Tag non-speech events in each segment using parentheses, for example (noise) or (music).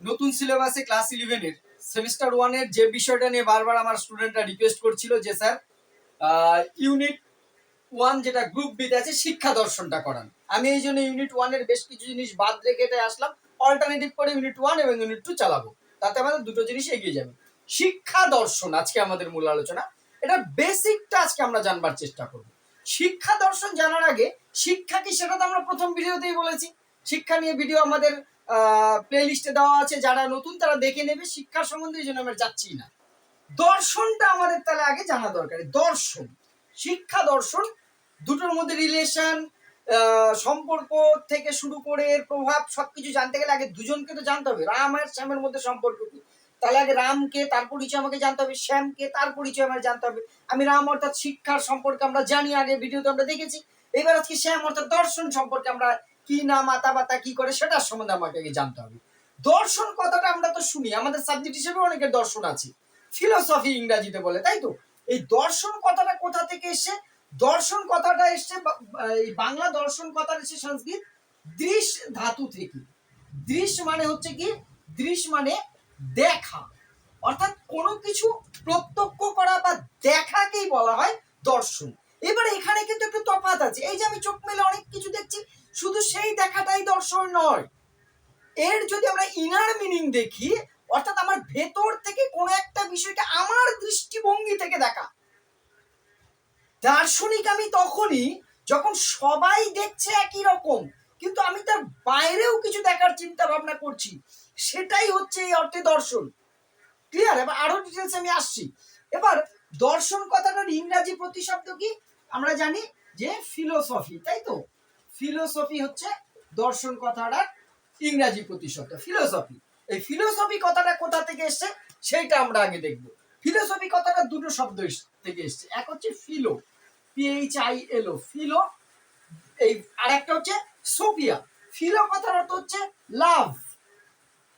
নতুন সিলেবাসে ক্লাস ইলেভেনের সেমিস্টার ওয়ানের যে বিষয়টা নিয়ে বারবার আমার স্টুডেন্টরা রিকোয়েস্ট করছিল যে, স্যার ইউনিট ওয়ান যেটা গ্রুপ বিতে আছে, শিক্ষা দর্শনটা করান। আমি এই জন্য ইউনিট ওয়ানের বেশ কিছু জিনিস বাদ রেখে এটাই আসলাম। অল্টারনেটিভ করে ইউনিট ওয়ান এবং ইউনিট টু চালাবো। তাতে আমাদের দুটো জিনিস এগিয়ে যাবে। শিক্ষা দর্শন আজকে আমাদের মূল আলোচনা। এটা বেসিকটা আজকে আমরা জানবার চেষ্টা করব। শিক্ষা দর্শন জানার আগে শিক্ষা কি সেটা তো আমরা প্রথম ভিডিওতেই বলেছি। শিক্ষা নিয়ে ভিডিও আমাদের প্লেলিস্টে দেওয়া আছে। যারা নতুন, তারা দেখে নেবে। শিক্ষার সম্বন্ধে এই জন্য আমরা যাচ্ছি না। দর্শনটা আমাদের তাহলে আগে জানা দরকার। দর্শন। শিক্ষা দর্শন। দুটোর মধ্যে রিলেশন সম্পর্ক থেকে শুরু করে এর প্রভাব সবকিছু জানতে গেলে আগে দুজনকে তো জানতে হবে। রাম আর শ্যামের মধ্যে সম্পর্ক কি? তাহলে আগে রামকে, তার পরিচয় আমাকে জানতে হবে। শ্যামকে, তার পরিচয় আমাকে জানতে হবে। আমি রাম অর্থাৎ শিক্ষার সম্পর্কে আমরা জানি, আগে ভিডিওতে আমরা দেখেছি। এবার আজকে শ্যাম অর্থাৎ দর্শন সম্পর্কে আমরা কি না মাতা বাতা কি করে, সেটার সম্বন্ধে আমাকে আগে জানতে হবে। দর্শন কথাটা আমরা তো শুনি, আমাদের সাবজেক্ট হিসেবে অনেকের দর্শন আছে। ফিলোসফি ইংরাজিতে বলে, তাই তো? এই দর্শন কথাটা কোথা থেকে এসে দর্শন কথাটা এসছে বাংলা দর্শন কথাটা এসে সংস্কৃত দৃশ ধাতু থেকে। দৃশ মানে হচ্ছে কি? দৃশ মানে দেখা। অর্থাৎ কোনো কিছু প্রত্যক্ষ করা বা দেখাকেই বলা হয় দর্শন। এবার এখানে কিন্তু একটু তফাৎ আছে। এই যে আমি চোখ মেলে অনেক কিছু দেখছি শুধু সেই দেখাটাই দর্শন নয়। এর যদি আমরা ইনার মিনিং দেখি, অর্থাৎ আমার ভেতর থেকে কোনো একটা বিষয়কে আমার দৃষ্টিভঙ্গি থেকে দেখা। দার্শনিক আমি তখনই যখন সবাই দেখছে একই রকম, কিন্তু আমি তার বাইরেও কিছু দেখার চিন্তা ভাবনা করছি, সেটাই হচ্ছে এই অর্থে দর্শন। ক্লিয়ার এবার আরও ডিটেলস আমি আসছি। এবার দর্শন কথাটার ইংরাজি প্রতিশব্দ কি? আমরা জানি যে ফিলোসফি তাই তো? ফিলোসফি হচ্ছে দর্শন কথাটার ইংরাজি প্রতিশব্দ, ফিলোসফি। এই ফিলোসফি কথাটা কোথা থেকে এসছে? সেইটা আমরা আগে দেখব। ফিলোসফি কথাটা দুটো শব্দ থেকে এসছে। এক হচ্ছে philo PH I L philo. এই আর একটা হচ্ছে সোফিয়া ফিলো কথার অর্থ হচ্ছে লাভ।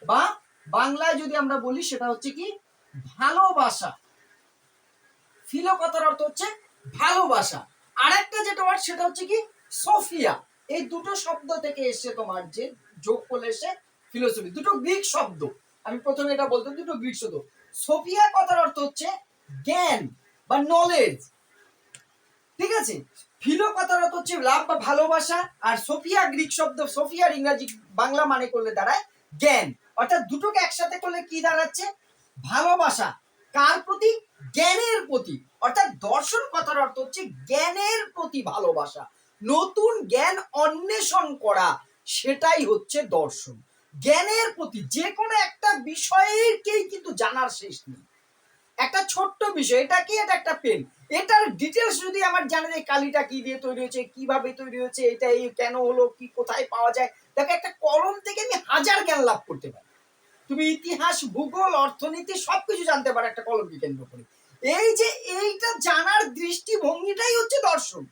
বা বাংলায় যদি আমরা বলি, সেটা হচ্ছে কি? ভালোবাসা। ফিলো কথার অর্থ হচ্ছে ভালোবাসা। আর একটা যেটা ওয়ার্ড সেটা হচ্ছে কি? সোফিয়া। এই দুটো শব্দ থেকে এসে তোমার যে যোগ করলে এসে ফিলোসফি দুটো গ্রিক শব্দ। আমি প্রথমে এটা বলতে দুটো গ্রিক শব্দ। সোফিয়া কথার অর্থ হচ্ছে জ্ঞান বা নলেজ ঠিক আছে? ফিলো কথার অর্থ হচ্ছে লাভ বা ভালোবাসা, আর সোফিয়া গ্রিক শব্দ, সোফিয়ার ইংরাজি বাংলা মানে করলে দাঁড়ায় জ্ঞান। অর্থাৎ দুটোকে একসাথে করলে কি দাঁড়াচ্ছে? ভালোবাসা। কার প্রতি? জ্ঞানের প্রতি। অর্থাৎ দর্শন কথার অর্থ হচ্ছে জ্ঞানের প্রতি ভালোবাসা। নতুন জ্ঞান অন্বেষণ করা, সেটাই হচ্ছে দর্শন। জ্ঞানের প্রতি যে কোনো একটা বিষয়েরকেই কিন্তু জানার শেষ নেই। একটা ছোট্ট বিষয়, এটা কি? এটা একটা পেন এটার ডিটেলস যদি আমার জানা যায়, কালিটা কি দিয়ে তৈরি হয়েছে, কীভাবে তৈরি হয়েছে, এটা এই কেন হলো, কি কোথায় পাওয়া যায়, দেখো একটা কলম থেকে আমি হাজার জ্ঞান লাভ করতে পারি। তুমি ইতিহাস, ভূগোল, অর্থনীতি, সবকিছু জানতে পারো একটা কলমকে কেন্দ্র করে। এই যে এইটা জানার দৃষ্টিভঙ্গিটাই হচ্ছে দর্শন।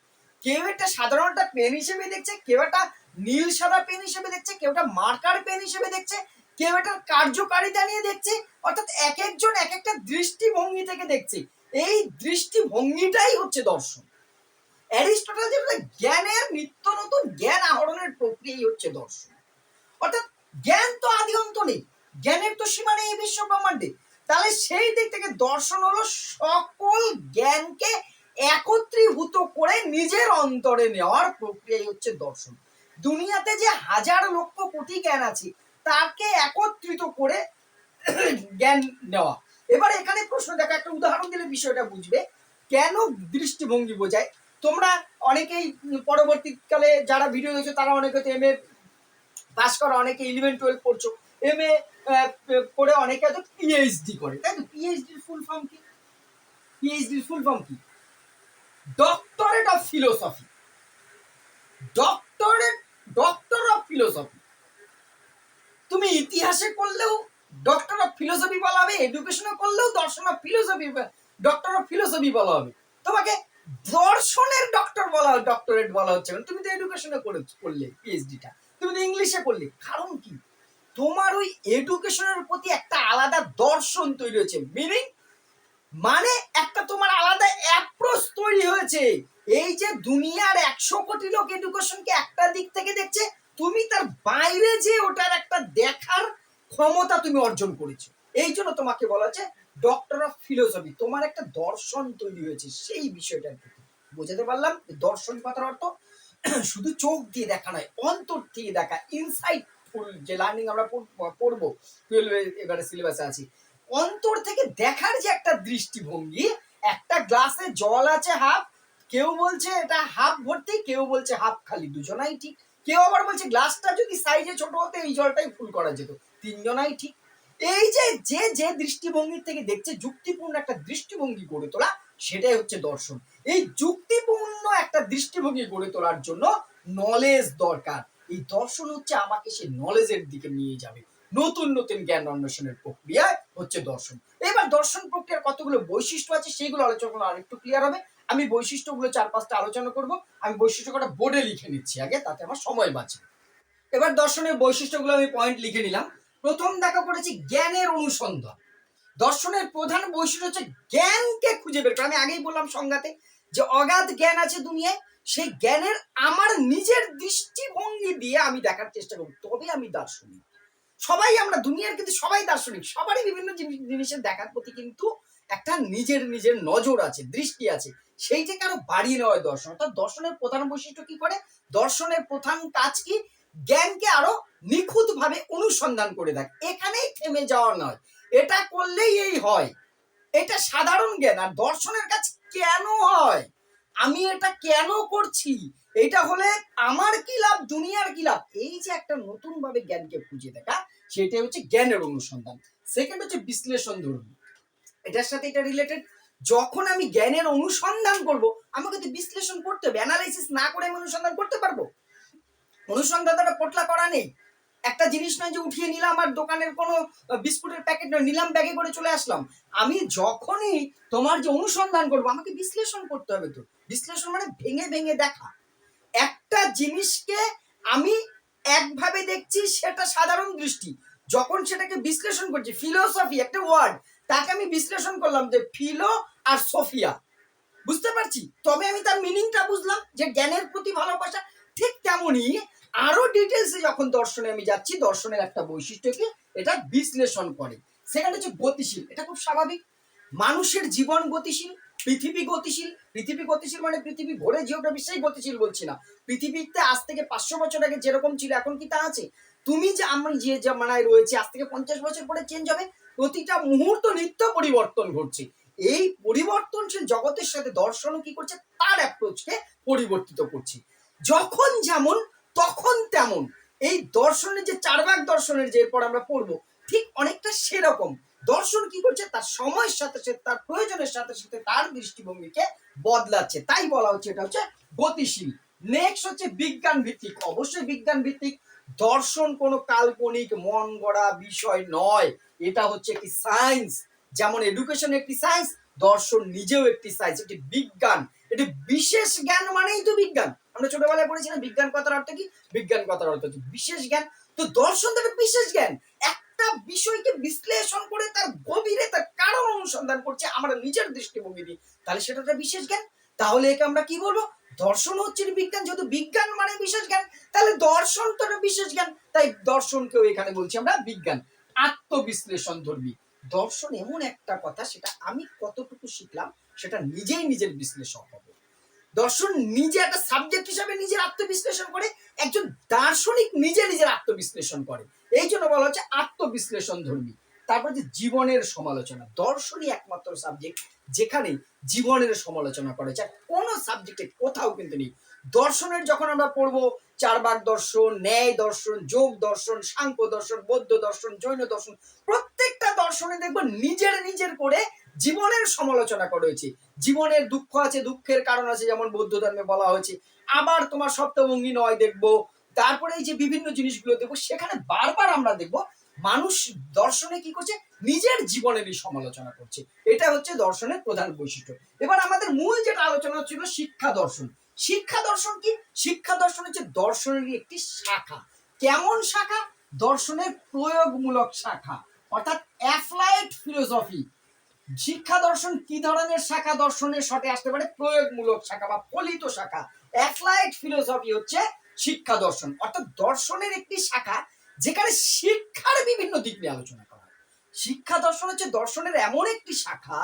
কেউ একটা সাধারণ একটা পেন হিসেবে দেখছে, কেউ একটা নীল সাদা পেন হিসেবে দেখছে, কেউ একটা মার্কার পেন হিসেবে দেখছে, কেউ একটা কার্যকারিতা নিয়ে দেখছে, অর্থাৎ এক একজন এক একটা দৃষ্টিভঙ্গি থেকে দেখছে। এই দৃষ্টিভঙ্গিটাই হচ্ছে দর্শন। অ্যারিস্টটল যেটা জ্ঞানের নিত্য নতুন জ্ঞান আহরণের প্রক্রিয়াই হচ্ছে দর্শন। অর্থাৎ জ্ঞান তো আদি অন্ত নেই, জ্ঞানের তো সীমা নেই এই বিশ্ব ব্রহ্মাণ্ডে তাহলে সেই দিক থেকে দর্শন হলো সকল জ্ঞানকে একত্রীভূত করে নিজের অন্তরে নেওয়ার প্রক্রিয়াই হচ্ছে দর্শন। দুনিয়াতে যে হাজার লক্ষ কোটি জ্ঞান আছে, তাকে একত্রিত করে জ্ঞান নেওয়া। এবার এখানে প্রশ্ন দেখো, একটা উদাহরণ দিলে বিষয়টা বুঝবে। কেন দৃষ্টিভঙ্গি বোঝায়? তোমরা অনেকেই পরবর্তীকালে যারা ভিডিও দেখছ, তারা অনেকে এম এ পাস করা, অনেকে ইলেভেন টুয়েলভ পড়ছো এম এ করে অনেকে তো পিএইচডি করে। তাই তো? পিএইচডির ফুল ফর্ম কি? পিএইচডির ফুল ফর্ম কি? Doctorate of philosophy doctorate doctor of philosophy তুমি ইতিহাসে করলেও ডক্টর অফ ফিলোসফি বলা হবে এডুকেশনে করলেও দর্শন of philosophy doctor of philosophy বলা হবে। তোমাকে দর্শনের ডক্টর বলা ডক্টরেট বলা হচ্ছে। তুমি তো এডুকেশনে করে করলে পিএইচডিটা তুমি তো ইংলিশে করলে, কারণ কি? তোমার ওই এডুকেশনের প্রতি একটা আলাদা দর্শন তৈরি হয়েছে। মিনিং মানে একটা তোমার আলাদা অ্যাপ্রোচ তৈরি হয়েছে। এই যে দুনিয়ার একশো কোটি লোক এডুকেশনকে একটা দিক থেকে দেখছে, তুমি তার বাইরে যে ওটার একটা দেখার ক্ষমতা তুমি অর্জন করেছ। এই জন্য তোমাকে বলা হচ্ছে ডক্টর অফ ফিলোসফি তোমার একটা দর্শন তৈরি হয়েছে সেই বিষয়টা বোঝাতে পারলাম দর্শন কথার অর্থ (clears throat) শুধু চোখ দিয়ে দেখা নয়, অন্তর থেকে দেখা ইনসাইট ফুল যে লার্নিং আমরা পড়- পড়ব টুয়েলভে এবারে সিলেবাসে আছি। অন্তর থেকে দেখার যে একটা দৃষ্টিভঙ্গি, একটা গ্লাসে জল আছে হাফ, কেউ বলছে এটা হাফ ভর্তি, কেউ বলছে হাফ খালি, দুজনাই ঠিক। কেউ আবার বলছে গ্লাসটা যদি সাইজে ছোট হতো, এই জলটাই ফুল করা যেত, তিনজনাই ঠিক। এই যে যে যে দৃষ্টিভঙ্গি থেকে দেখছে, যুক্তিপূর্ণ একটা দৃষ্টিভঙ্গি গড়ে তোলা, সেটাই হচ্ছে দর্শন। এই যুক্তিপূর্ণ একটা দৃষ্টিভঙ্গি গড়ে তোলার জন্য নলেজ দরকার। এই দর্শন হচ্ছে আমাকে সেই নলেজের দিকে নিয়ে যাবে। নতুন নতুন জ্ঞান অন্বেষণের প্রক্রিয়া হচ্ছে দর্শন। এবার দর্শন প্রক্রিয়ার কতগুলো বৈশিষ্ট্য আছে সেগুলো আলোচনা আরেকটু ক্লিয়ার হবে। আমি বৈশিষ্ট্যগুলো চার পাঁচটা আলোচনা করব। আমি বৈশিষ্ট্য কটা বোর্ডে লিখে নিচ্ছি। আগে তাতে আমার সময় বাঁচে। এবার দর্শনের বৈশিষ্ট্যগুলো আমি পয়েন্ট লিখে নিলাম। প্রথম দেখা করেছি জ্ঞানের অনুসন্ধান। দর্শনের প্রধান বৈশিষ্ট্য হচ্ছে জ্ঞানকে খুঁজে বের করা। আমি আগেই বললাম সংজ্ঞাতে যে অগাধ জ্ঞান আছে দুনিয়ায়, সেই জ্ঞানের আমার নিজের দৃষ্টিভঙ্গি দিয়ে আমি দেখার চেষ্টা করব। তবে আমি দার্শনিক। সবাই আমরা, দুনিয়ার কিন্তু সবাই দার্শনিক, সবারই বিভিন্ন জিনিসের দেখার প্রতি কিন্তু একটা নিজের নিজের নজর আছে, দৃষ্টি আছে। সেইটাকে আরও বাড়িয়ে নেওয়া দর্শন। অর্থাৎ দর্শনের প্রধান বৈশিষ্ট্য কি করে? দর্শনের প্রধান কাজ কি? জ্ঞানকে আরও নিখুঁত ভাবে অনুসন্ধান করে দেয়। এখানেই থেমে যাওয়া নয়। এটা করলেই এই হয়। এটা সাধারণ জ্ঞান। আর দর্শনের কাজ কেন হয়? আমি এটা কেন করছি? এটা হলে আমার কি লাভ? দুনিয়ার কি লাভ? এই যে একটা নতুন ভাবে জ্ঞানকে খুঁজে দেখা সেটাই হচ্ছে জ্ঞানের অনুসন্ধান। সেকেন্ড হচ্ছে বিশ্লেষণ ধর্মী এটার সাথে এটা রিলেটেড যখন আমি জ্ঞানের অনুসন্ধান করব, আমাকে তো বিশ্লেষণ করতে হবে অ্যানালাইসিস না করে আমি অনুসন্ধান করতে পারব। অনুসন্ধান দ্বারা পোটলা করা নেই। একটা জিনিস নয় যে উঠিয়ে নিলাম আর দোকানের কোনো বিস্কুটের প্যাকেট নয়, নিলাম ব্যাগে করে চলে আসলাম। আমি যখনই তোমার যে অনুসন্ধান করব, আমাকে বিশ্লেষণ করতে হবে তো। বিশ্লেষণ মানে ভেঙে ভেঙে দেখা। একটা জিনিসকে আমি একভাবে দেখছি সেটা সাধারণ দৃষ্টি। যখন সেটাকে বিশ্লেষণ করছি ফিলোসফি একটা ওয়ার্ড তাকে আমি বিশ্লেষণ করলাম যে ফিলো আর সোফিয়া বুঝতে পারছি? তবে আমি তার মিনিংটা বুঝলাম, যে জ্ঞানের প্রতি ভালোবাসা ঠিক তেমনই আরও ডিটেলসে যখন দর্শনে আমি যাচ্ছি, দর্শনের একটা বৈশিষ্ট্যকে এটা বিশ্লেষণ করে। সেখানে হচ্ছে গতিশীল। এটা খুব স্বাভাবিক। মানুষের জীবন গতিশীল পৃথিবী গতিশীল পৃথিবী গতিশীল মানে পৃথিবী ঘোরে জিওগ্রাফি সেই গতিশীল বলছি না। পৃথিবীতে আজ থেকে পাঁচশো বছর আগে যেরকম ছিল, এখন কি তা আছে? তুমি যে আমি যে জামানায় রয়েছে, আজ থেকে পঞ্চাশ বছর পরে চেঞ্জ হবে, প্রতিটা মুহূর্ত নিত্য পরিবর্তন ঘটছে। এই পরিবর্তনশীল জগতের সাথে দর্শনও কি করছে? তার অ্যাপ্রোচকে পরিবর্তিত করছে। যখন যেমন, তখন তেমন। এই দর্শনের যে চার ভাগ দর্শনের যে এরপর আমরা পড়ব, ঠিক অনেকটা সেরকম। দর্শন কি করছে? তার সময়ের সাথে সাথে, তার প্রয়োজনের সাথে সাথে তার দৃষ্টিভঙ্গিকে বদলাচ্ছে। তাই বলা হচ্ছে, এটা হচ্ছে গতিশীল। নেক্সট হচ্ছে বিজ্ঞান ভিত্তিক অবশ্যই বিজ্ঞান ভিত্তিক দর্শন কোনো কাল্পনিক, মন গড়া বিষয় নয়। এটা হচ্ছে একটি সায়েন্স যেমন এডুকেশন একটি সায়েন্স দর্শন নিজেও একটি সায়েন্স একটি বিজ্ঞান। এটি বিশেষ জ্ঞান মানেই তো বিজ্ঞান। আমরা ছোটবেলায় পড়েছিলাম, বিজ্ঞান কথার অর্থ কি? বিজ্ঞান কথার অর্থ হচ্ছে বিশেষ জ্ঞান। তো দর্শন তো বিশেষ জ্ঞান। একটা বিষয়কে বিশ্লেষণ করে তার গভীরে, তার কারণ অনুসন্ধান করছে আমরা নিজের দৃষ্টিভঙ্গি দিয়ে। তাহলে সেটা বিশেষ জ্ঞান। তাহলে একে আমরা কি বলব? দর্শন হচ্ছে বিজ্ঞান। যেহেতু বিজ্ঞান মানে বিশেষ জ্ঞান, তাহলে দর্শন তো বিশেষ জ্ঞান। তাই দর্শনকেও এখানে বলছি আমরা বিজ্ঞান, আত্মবিশ্লেষণ ধর্মী। দর্শন এমন একটা কথা, সেটা আমি কতটুকু শিখলাম, সেটা নিজেই নিজের বিশ্লেষণ হবে। দর্শন নিজে একটা সাবজেক্ট হিসাবে নিজের আত্মবিশ্লেষণ করে, একজন দার্শনিক নিজে নিজের আত্মবিশ্লেষণ করে। এই জন্য বলা হচ্ছে আত্মবিশ্লেষণ ধর্মী। তারপর যে জীবনের সমালোচনা। দর্শনই একমাত্র সাবজেক্ট যেখানে জীবনের সমালোচনা করা যায়। কোনো সাবজেক্টে কোথাও কিন্তু নেই। দর্শনের যখন আমরা পড়ব চারবার দর্শন, ন্যায় দর্শন, যোগ দর্শন, সাংখ্য দর্শন, বৌদ্ধ দর্শন, জৈন দর্শন প্রত্যেকটা দর্শনে দেখব নিজের নিজের করে জীবনের সমালোচনা করা হয়েছে। জীবনের দুঃখ আছে, দুঃখের কারণ আছে, যেমন বৌদ্ধ ধর্মে বলা হয়েছে। আবার তোমার সপ্তভঙ্গি নয় দেখব। তারপরে এই যে বিভিন্ন জিনিসগুলো দেখব, সেখানে বারবার আমরা দেখব, মানুষ দর্শনে কি করছে? নিজের জীবনেরই সমালোচনা করছে। এটা হচ্ছে দর্শনের প্রধান বৈশিষ্ট্য। এবার আমাদের মূল যেটা আলোচনা ছিল, শিক্ষা দর্শন। শিক্ষা দর্শন কি? শিক্ষা দর্শন হচ্ছে দর্শনেরই একটি শাখা। কেমন শাখা? দর্শনের প্রয়োগমূলক শাখা। অর্থাৎ অ্যাপ্লাইড ফিলোসফি। শিক্ষা দর্শন কি ধরনের শাখা দর্শনের সাথে আসতে পারে? প্রয়োগমূলক শাখা বা ফলিত শাখা। অ্যাপ্লাইড ফিলোসফি হচ্ছে শিক্ষা দর্শন। অর্থাৎ দর্শনের একটি শাখা যেখানে শিক্ষার বিভিন্ন দিক নিয়ে আলোচনা করা হয়। শিক্ষা দর্শন হচ্ছে দর্শনের এমন একটি শাখা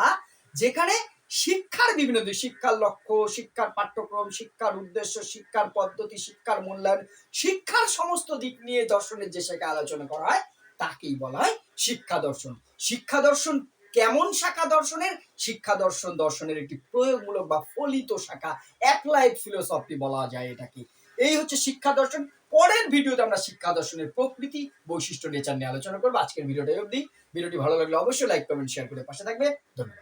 যেখানে শিক্ষার বিভিন্ন দিক, শিক্ষার লক্ষ্য, শিক্ষার পাঠ্যক্রম, শিক্ষার উদ্দেশ্য, শিক্ষার পদ্ধতি, শিক্ষার মূল্যায়ন, শিক্ষার সমস্ত দিক নিয়ে দর্শনের যে শাখা আলোচনা করা হয়, তাকেই বলা হয় শিক্ষা দর্শন। শিক্ষা দর্শন কেমন শাখা দর্শনের? শিক্ষা দর্শন দর্শনের একটি প্রয়োগমূলক বা ফলিত শাখা অ্যাপ্লাইড ফিলোসফি বলা যায় এটাকে। এই হচ্ছে শিক্ষা দর্শন। পরের ভিডিওতে আমরা শিক্ষা দর্শনের প্রকৃতি বৈশিষ্ট্য নেচার নিয়ে আলোচনা করব। আজকের ভিডিওটা অবধি। ভিডিওটি ভালো লাগলে অবশ্যই লাইক কমেন্ট শেয়ার করে পাশে থাকবে। ধন্যবাদ।